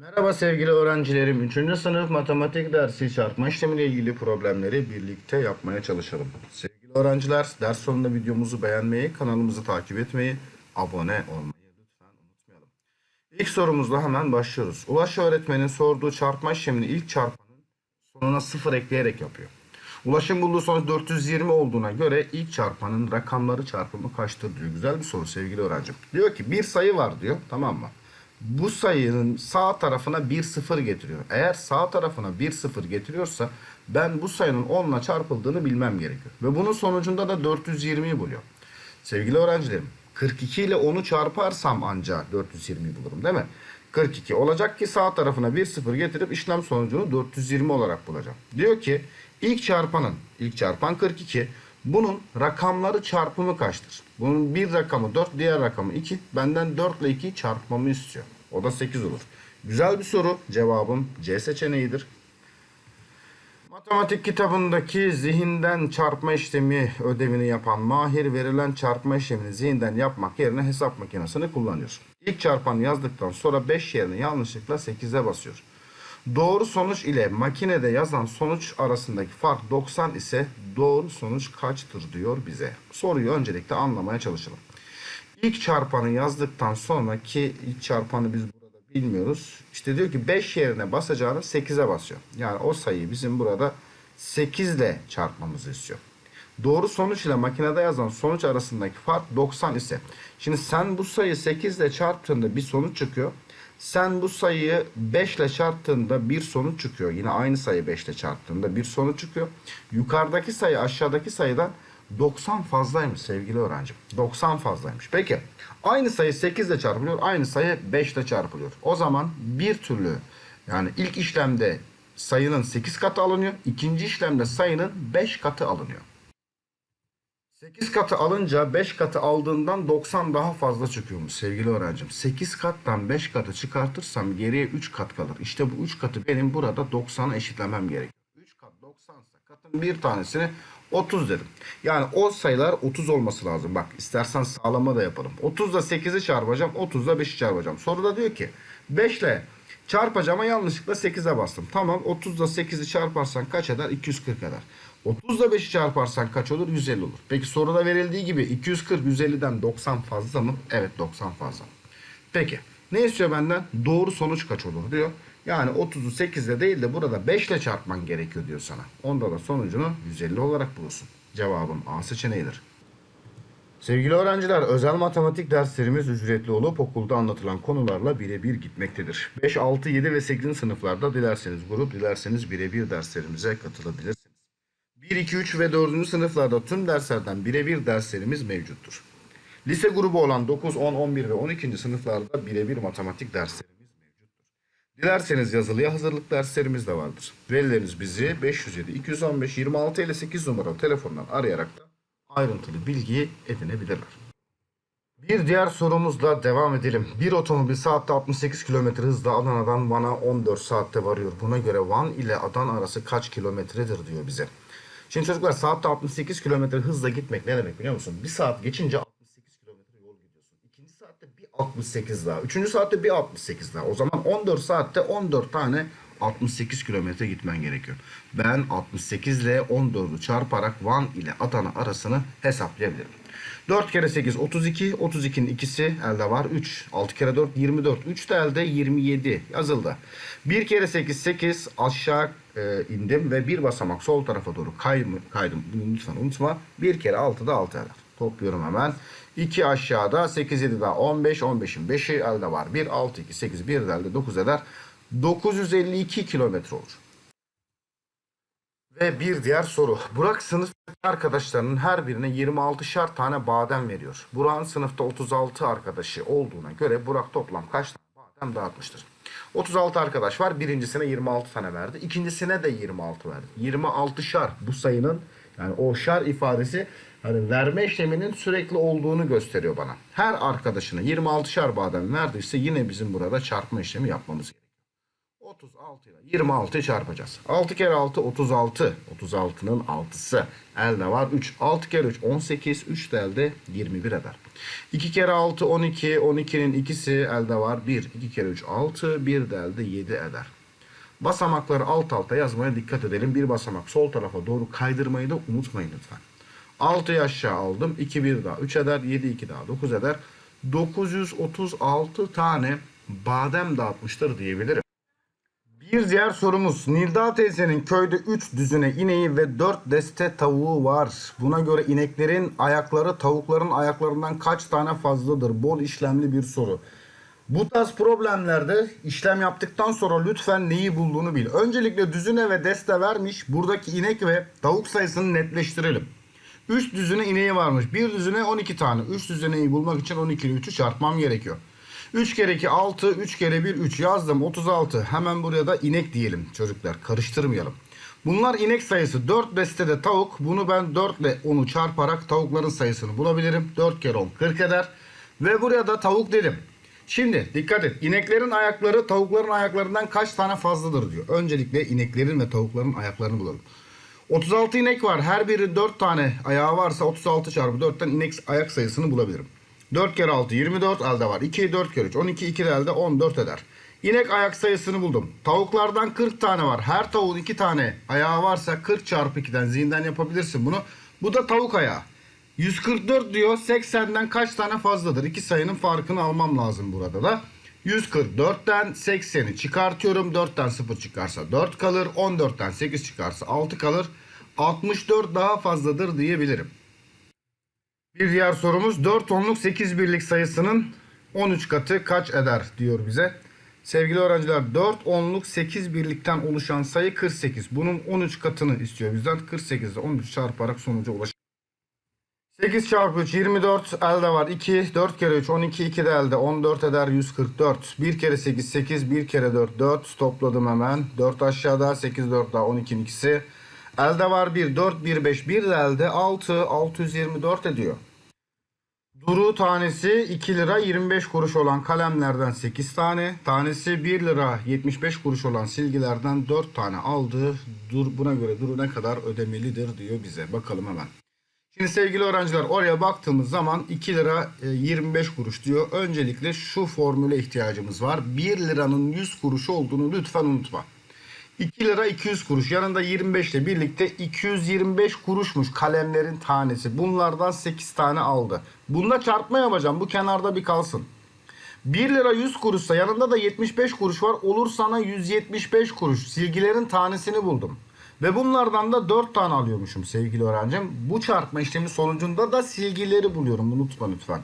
Merhaba sevgili öğrencilerim. 3. sınıf matematik dersi çarpma işlemiyle ilgili problemleri birlikte yapmaya çalışalım. Sevgili öğrenciler, ders sonunda videomuzu beğenmeyi, kanalımızı takip etmeyi, abone olmayı lütfen unutmayalım. İlk sorumuzla hemen başlıyoruz. Ulaş öğretmenin sorduğu çarpma işlemini ilk çarpanın sonuna sıfır ekleyerek yapıyor. Ulaş'ın bulduğu sonuç 420 olduğuna göre ilk çarpanın rakamları çarpımı kaçtır diyor. Güzel bir soru sevgili öğrencim. Diyor ki bir sayı var diyor tamam mı? Bu sayının sağ tarafına bir sıfır getiriyor. Eğer sağ tarafına bir sıfır getiriyorsa ben bu sayının 10 ile çarpıldığını bilmem gerekiyor. Ve bunun sonucunda da 420'yi buluyor. Sevgili öğrencilerim 42 ile 10'u çarparsam ancak 420'yi bulurum değil mi? 42 olacak ki sağ tarafına bir sıfır getirip işlem sonucunu 420 olarak bulacağım. Diyor ki ilk çarpanın ilk çarpan 42 bunun rakamları çarpımı kaçtır? Bunun bir rakamı 4 diğer rakamı 2 benden 4 ile 2 çarpmamı istiyor. O da 8 olur. Güzel bir soru cevabım C seçeneğidir. Matematik kitabındaki zihinden çarpma işlemi ödevini yapan Mahir verilen çarpma işlemini zihinden yapmak yerine hesap makinesini kullanıyor. İlk çarpanı yazdıktan sonra 5 yerine yanlışlıkla 8'e basıyor. Doğru sonuç ile makinede yazan sonuç arasındaki fark 90 ise doğru sonuç kaçtır diyor bize. Soruyu öncelikle anlamaya çalışalım. İlk çarpanı yazdıktan sonra ki ilk çarpanı biz burada bilmiyoruz. İşte diyor ki 5 yerine basacağını 8'e basıyor. Yani o sayıyı bizim burada 8 ile çarpmamızı istiyor. Doğru sonuç ile makinede yazan sonuç arasındaki fark 90 ise. Şimdi sen bu sayıyı 8 ile çarptığında bir sonuç çıkıyor. Sen bu sayıyı 5 ile çarptığında bir sonuç çıkıyor. Yine aynı sayı 5 ile çarptığında bir sonuç çıkıyor. Yukarıdaki sayı aşağıdaki sayıdan 90 fazlaymış sevgili öğrencim. 90 fazlaymış. Peki aynı sayı 8 ile çarpılıyor. Aynı sayı 5 ile çarpılıyor. O zaman bir türlü yani ilk işlemde sayının 8 katı alınıyor. ikinci işlemde sayının 5 katı alınıyor. 8 katı alınca 5 katı aldığından 90 daha fazla çıkıyormuş sevgili öğrencim. 8 kattan 5 katı çıkartırsam geriye 3 kat kalır. İşte bu 3 katı benim burada 90'a eşitlemem gerekiyor. 3 kat 90 ise katın bir tanesini 30 dedim. Yani o sayılar 30 olması lazım. Bak istersen sağlama da yapalım. 30 ile 8'i çarpacağım. 30 ile 5'i çarpacağım. Soruda diyor ki 5 ile çarpacağıma yanlışlıkla 8'e bastım. Tamam 30 ile 8'i çarparsan kaç eder? 240 eder. 30 ile 5'i çarparsan kaç olur? 150 olur. Peki soruda verildiği gibi 240 150'den 90 fazla mı? Evet 90 fazla. Peki ne istiyor benden? Doğru sonuç kaç olur diyor. Yani 30'u 8 ile değil de burada 5 ile çarpman gerekiyor diyor sana. Onda da sonucunu 150 olarak bulursun. Cevabım A seçeneğidir. Sevgili öğrenciler, özel matematik derslerimiz ücretli olup okulda anlatılan konularla birebir gitmektedir. 5, 6, 7 ve 8. sınıflarda dilerseniz grup, dilerseniz birebir derslerimize katılabilirsiniz. 1, 2, 3 ve 4. sınıflarda tüm derslerden birebir derslerimiz mevcuttur. Lise grubu olan 9, 10, 11 ve 12. sınıflarda birebir matematik derslerimiz mevcuttur. Dilerseniz yazılıya hazırlık derslerimiz de vardır. Velileriniz bizi 507 215 26 58 numaralı telefondan arayarak da ayrıntılı bilgiyi edinebilirler. Bir diğer sorumuzla devam edelim. Bir otomobil saatte 68 km hızla Adana'dan Van'a 14 saatte varıyor. Buna göre Van ile Adana arası kaç kilometredir diyor bize. Şimdi çocuklar saatte 68 km hızla gitmek ne demek biliyor musun? Bir saat geçince 68 kilometre yol gidiyorsun. İkinci saatte bir 68 daha. Üçüncü saatte bir 68 daha. O zaman 14 saatte 14 tane 68 kilometre gitmen gerekiyor. Ben 68 ile 14'ü çarparak Van ile Adana arasını hesaplayabilirim. 4 kere 8 32. 32'nin ikisi elde var 3. 6 kere 4 24. 3 de elde 27 yazıldı. 1 kere 8 8 aşağı e, indim ve bir basamak sol tarafa doğru kaydım. kaydım. Bunu lütfen unutma. 1 kere 6 da 6 eder. Topluyorum hemen. 2 aşağıda 8 7 daha 15. 15'in 5'i elde var. 1 6 2 8 1 de elde 9 eder. 952 kilometre olur. Ve bir diğer soru. Burak sınıf arkadaşlarının her birine 26'şar tane badem veriyor. Burak'ın sınıfta 36 arkadaşı olduğuna göre Burak toplam kaç tane badem dağıtmıştır? 36 arkadaş var. Birincisine 26 tane verdi. İkincisine de 26 verdi. 26'şar bu sayının yani o şar ifadesi hani verme işleminin sürekli olduğunu gösteriyor bana. Her arkadaşına 26'şar badem verdiyse yine bizim burada çarpma işlemi yapmamız gerekiyor. 36 ile 26'yı çarpacağız. 6 kere 6 36. 36'nın 6'sı. Elde var 3. 6 kere 3 18. 3 de elde 21 eder. 2 kere 6 12. 12'nin ikisi elde var 1. 2 kere 3 6. 1 de elde 7 eder. Basamakları alt alta yazmaya dikkat edelim. Bir basamak sol tarafa doğru kaydırmayı da unutmayın lütfen. 6'yı aşağı aldım. 2 1 daha 3 eder. 7 2 daha 9 eder. 936 tane badem dağıtmıştır diyebilirim. Bir diğer sorumuz. Nilda teyzenin köyde 3 düzine ineği ve 4 deste tavuğu var. Buna göre ineklerin ayakları tavukların ayaklarından kaç tane fazladır? Bol işlemli bir soru. Bu tarz problemlerde işlem yaptıktan sonra lütfen neyi bulduğunu bil. Öncelikle düzine ve deste vermiş. Buradaki inek ve tavuk sayısını netleştirelim. 3 düzine ineği varmış. Bir düzine 12 tane. 3 düzineyi bulmak için 12 ile 3'ü çarpmam gerekiyor. 3 kere 2 6, 3 kere 1 3 yazdım 36. Hemen buraya da inek diyelim çocuklar karıştırmayalım. Bunlar inek sayısı 4 destede tavuk. Bunu ben 4 ile 10'u çarparak tavukların sayısını bulabilirim. 4 kere 10 40 eder. Ve buraya da tavuk dedim. Şimdi dikkat et. İneklerin ayakları tavukların ayaklarından kaç tane fazladır diyor. Öncelikle ineklerin ve tavukların ayaklarını bulalım. 36 inek var. Her biri 4 tane ayağı varsa 36 çarpı 4'ten inek ayak sayısını bulabilirim. 4 kere 6 24 elde var. 2 4 kere 3 12 2 de elde 14 eder. İnek ayak sayısını buldum. Tavuklardan 40 tane var. Her tavuğun 2 tane ayağı varsa 40 çarpı 2'den zihinden yapabilirsin bunu. Bu da tavuk ayağı. 144 diyor 80'den kaç tane fazladır? İki sayının farkını almam lazım burada da. 144'ten 80'i çıkartıyorum. 4'ten 0 çıkarsa 4 kalır. 14'ten 8 çıkarsa 6 kalır. 64 daha fazladır diyebilirim. Bir diğer sorumuz 4 onluk 8 birlik sayısının 13 katı kaç eder diyor bize. Sevgili öğrenciler 4 onluk 8 birlikten oluşan sayı 48. Bunun 13 katını istiyor bizden. 48 ile 13 çarparak sonuca ulaşıyoruz. 8 çarpı 3 24 elde var 2 4 kere 3 12 2 de elde 14 eder 144 1 kere 8 8 1 kere 4 4 topladım hemen 4 aşağıda 8 4 daha 12'nin ikisi elde var 1 4 1 5 1 de elde 6 624 ediyor. Duru tanesi 2 lira 25 kuruş olan kalemlerden 8 tane, tanesi 1 lira 75 kuruş olan silgilerden 4 tane aldı. Dur, buna göre Duru ne kadar ödemelidir diyor bize. Bakalım hemen. Şimdi sevgili öğrenciler oraya baktığımız zaman 2 lira e, 25 kuruş diyor. Öncelikle şu formüle ihtiyacımız var. 1 liranın 100 kuruş olduğunu lütfen unutma. 2 lira 200 kuruş. Yanında 25 ile birlikte 225 kuruşmuş kalemlerin tanesi. Bunlardan 8 tane aldı. Bunda çarpma yapacağım. Bu kenarda bir kalsın. 1 lira 100 kuruşsa yanında da 75 kuruş var. Olur sana 175 kuruş. Silgilerin tanesini buldum. Ve bunlardan da 4 tane alıyormuşum sevgili öğrencim. Bu çarpma işlemi sonucunda da silgileri buluyorum. Unutma lütfen.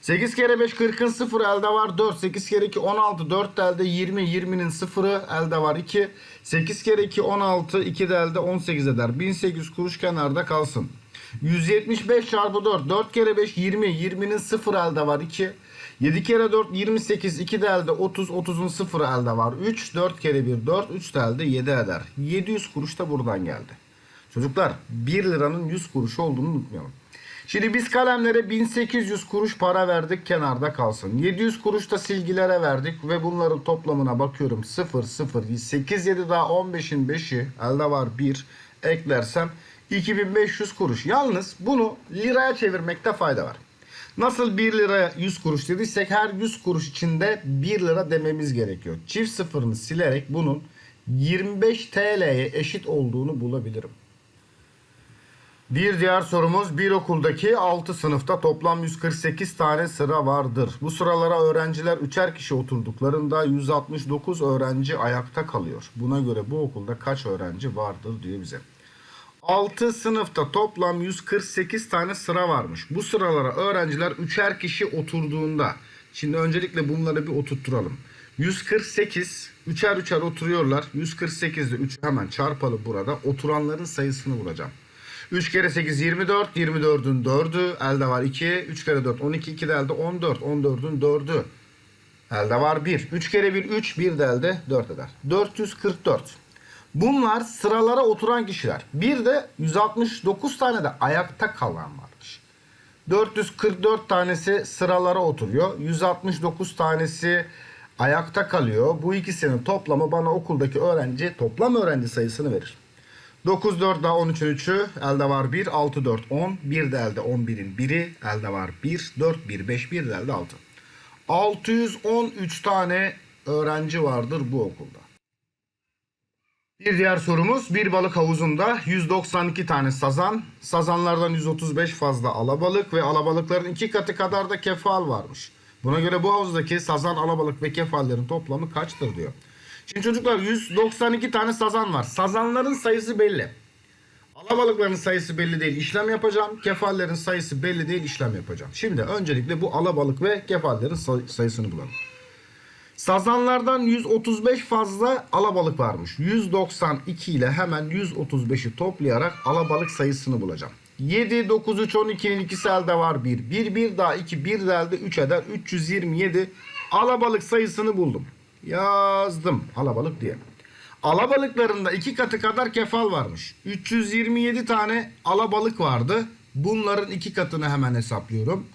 8 kere 5 40'ın 0 elde var 4. 8 kere 2 16 4 de elde 20 20'nin 0'ı elde var 2. 8 kere 2 16 2 de elde 18 eder. 1800 kuruş kenarda kalsın. 175 çarpı 4 4 kere 5 20 20'nin 0 elde var 2. 7 kere 4 28 2 de elde 30 30'un 0 elde var 3 4 kere 1 4 3 de elde 7 eder. 700 kuruş da buradan geldi. Çocuklar 1 liranın 100 kuruş olduğunu unutmayalım. Şimdi biz kalemlere 1800 kuruş para verdik kenarda kalsın. 700 kuruş da silgilere verdik ve bunların toplamına bakıyorum 0 0 8 7 daha 15'in 5'i elde var 1 eklersem 2500 kuruş. Yalnız bunu liraya çevirmekte fayda var. Nasıl 1 liraya 100 kuruş dediysek her 100 kuruş içinde 1 lira dememiz gerekiyor. Çift sıfırını silerek bunun 25 TL'ye eşit olduğunu bulabilirim. Bir diğer sorumuz bir okuldaki 6 sınıfta toplam 148 tane sıra vardır. Bu sıralara öğrenciler üçer kişi oturduklarında 169 öğrenci ayakta kalıyor. Buna göre bu okulda kaç öğrenci vardır diyor bize. 6 sınıfta toplam 148 tane sıra varmış. Bu sıralara öğrenciler üçer kişi oturduğunda şimdi öncelikle bunları bir oturtturalım. 148 üçer üçer oturuyorlar. 148 ile 3'ü hemen çarpalım burada. Oturanların sayısını bulacağım. 3 kere 8 24. 24'ün 4'ü. Elde var 2. 3 kere 4 12. 2 de elde 14. 14'ün 4'ü. Elde var 1. 3 kere 1 3. 1 de elde 4 eder. 444. Bunlar sıralara oturan kişiler. Bir de 169 tane de ayakta kalan varmış. 444 tanesi sıralara oturuyor. 169 tanesi ayakta kalıyor. Bu ikisinin toplamı bana okuldaki öğrenci toplam öğrenci sayısını verir. 9 4 daha 13'ün 3'ü elde var 1 6 4 10 1 de elde 11'in 1'i elde var 1 4 1 5 1 de elde 6. 613 tane öğrenci vardır bu okulda. Bir diğer sorumuz bir balık havuzunda 192 tane sazan, sazanlardan 135 fazla alabalık ve alabalıkların iki katı kadar da kefal varmış. Buna göre bu havuzdaki sazan, alabalık ve kefallerin toplamı kaçtır diyor. Şimdi çocuklar 192 tane sazan var. Sazanların sayısı belli. Alabalıkların sayısı belli değil işlem yapacağım. Kefallerin sayısı belli değil işlem yapacağım. Şimdi öncelikle bu alabalık ve kefallerin say- sayısını bulalım. Sazanlardan 135 fazla alabalık varmış. 192 ile hemen 135'i toplayarak alabalık sayısını bulacağım. 7, 9, 3, 12'nin ikisi elde var 1. 1, 1 daha 2, 1 de elde 3 eder. 327 alabalık sayısını buldum. Yazdım alabalık diye. Alabalıklarında iki katı kadar kefal varmış. 327 tane alabalık vardı. Bunların iki katını hemen hesaplıyorum.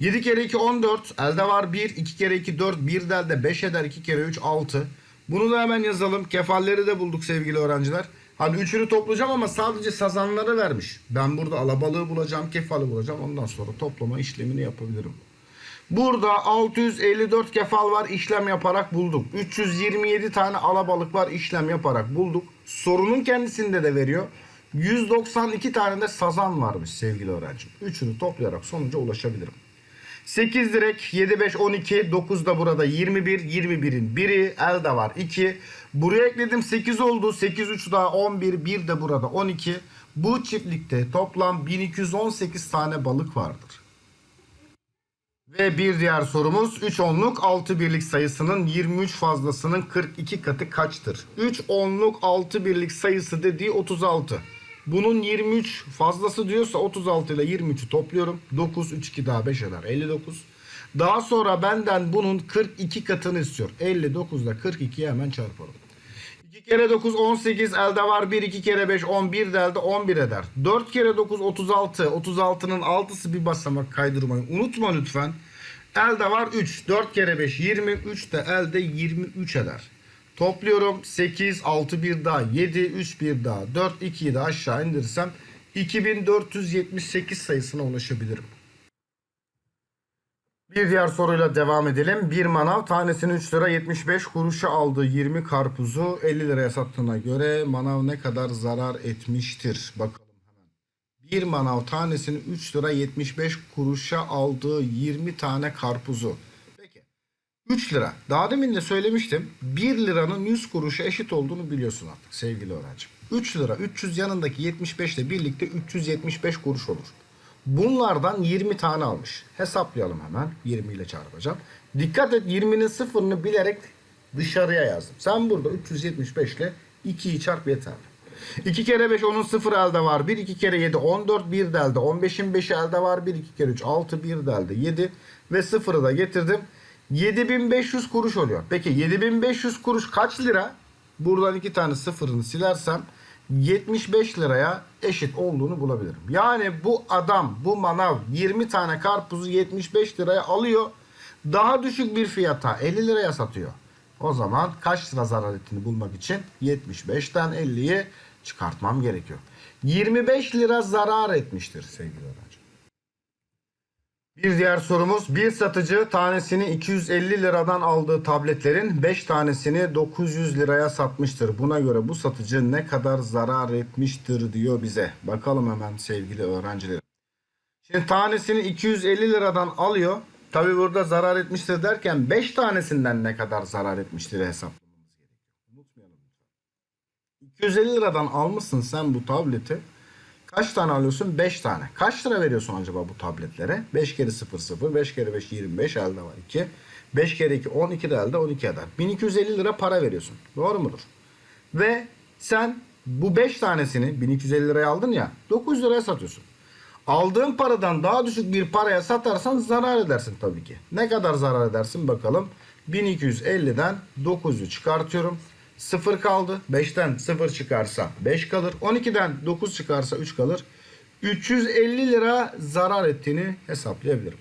7 kere 2 14. Elde var 1. 2 kere 2 4. 1 de elde 5 eder. 2 kere 3 6. Bunu da hemen yazalım. Kefalleri de bulduk sevgili öğrenciler. Hani üçünü toplayacağım ama sadece sazanları vermiş. Ben burada alabalığı bulacağım, kefali bulacağım. Ondan sonra toplama işlemini yapabilirim. Burada 654 kefal var işlem yaparak bulduk. 327 tane alabalık var işlem yaparak bulduk. Sorunun kendisinde de veriyor. 192 tane de sazan varmış sevgili öğrencim. Üçünü toplayarak sonuca ulaşabilirim. 8 direk 7 5 12 9 da burada 21 21'in biri elde var 2 buraya ekledim 8 oldu 8 3 daha 11 1 de burada 12 bu çiftlikte toplam 1218 tane balık vardır. Ve bir diğer sorumuz 3 onluk 6 birlik sayısının 23 fazlasının 42 katı kaçtır? 3 onluk 6 birlik sayısı dediği 36. Bunun 23 fazlası diyorsa 36 ile 23'ü topluyorum. 9, 3, 2 daha 5 eder 59. Daha sonra benden bunun 42 katını istiyor. 59 ile 42'yi hemen çarparım. 2 kere 9 18 elde var 1 2 kere 5 11 de elde 11 eder. 4 kere 9 36 36'nın 6'sı bir basamak kaydırmayı unutma lütfen. Elde var 3 4 kere 5 23 de elde 23 eder. Topluyorum 8 6 bir daha 7 3 bir daha 4 2'yi de aşağı indirirsem 2478 sayısına ulaşabilirim. Bir diğer soruyla devam edelim. Bir manav tanesini 3 lira 75 kuruşa aldığı 20 karpuzu 50 liraya sattığına göre manav ne kadar zarar etmiştir? Bakalım hemen. Bir manav tanesini 3 lira 75 kuruşa aldığı 20 tane karpuzu. Peki 3 lira. Daha demin de söylemiştim. 1 liranın 100 kuruşa eşit olduğunu biliyorsun artık sevgili öğrencim. 3 lira 300 yanındaki 75 ile birlikte 375 kuruş olur. Bunlardan 20 tane almış. Hesaplayalım hemen. 20 ile çarpacağım. Dikkat et 20'nin sıfırını bilerek dışarıya yazdım. Sen burada 375 ile 2'yi çarp yeterli. 2 kere 5 onun 0 elde var. 1 2 kere 7 14 1 de elde. 15'in 5'i elde var. 1 2 kere 3 6 1 de elde 7 ve 0'ı da getirdim. 7500 kuruş oluyor. Peki 7500 kuruş kaç lira? Buradan iki tane sıfırını silersem 75 liraya eşit olduğunu bulabilirim. Yani bu adam, bu manav 20 tane karpuzu 75 liraya alıyor. Daha düşük bir fiyata 50 liraya satıyor. O zaman kaç lira zarar ettiğini bulmak için 75'ten 50'yi çıkartmam gerekiyor. 25 lira zarar etmiştir sevgili öğrenci. Bir diğer sorumuz bir satıcı tanesini 250 liradan aldığı tabletlerin 5 tanesini 900 liraya satmıştır. Buna göre bu satıcı ne kadar zarar etmiştir diyor bize. Bakalım hemen sevgili öğrencilerim. Şimdi tanesini 250 liradan alıyor. Tabi burada zarar etmiştir derken 5 tanesinden ne kadar zarar etmiştir hesaplamamız gerekiyor. Unutmayalım lütfen. 250 liradan almışsın sen bu tableti. Kaç tane alıyorsun? 5 tane. Kaç lira veriyorsun acaba bu tabletlere? 5 kere 0 0, 5 kere 5 25 elde var 2. 5 kere 2 12 de elde 12 eder. 1250 lira para veriyorsun. Doğru mudur? Ve sen bu 5 tanesini 1250 liraya aldın ya 900 liraya satıyorsun. Aldığın paradan daha düşük bir paraya satarsan zarar edersin tabii ki. Ne kadar zarar edersin bakalım. 1250'den 900'ü çıkartıyorum. 0 kaldı. 5'ten 0 çıkarsa 5 kalır. 12'den 9 çıkarsa 3 kalır. 350 lira zarar ettiğini hesaplayabilirim.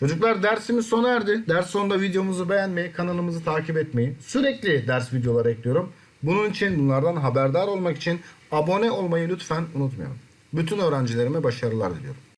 Çocuklar dersimiz sona erdi. Ders sonunda videomuzu beğenmeyi, kanalımızı takip etmeyi, sürekli ders videoları ekliyorum. Bunun için bunlardan haberdar olmak için abone olmayı lütfen unutmayalım. Bütün öğrencilerime başarılar diliyorum.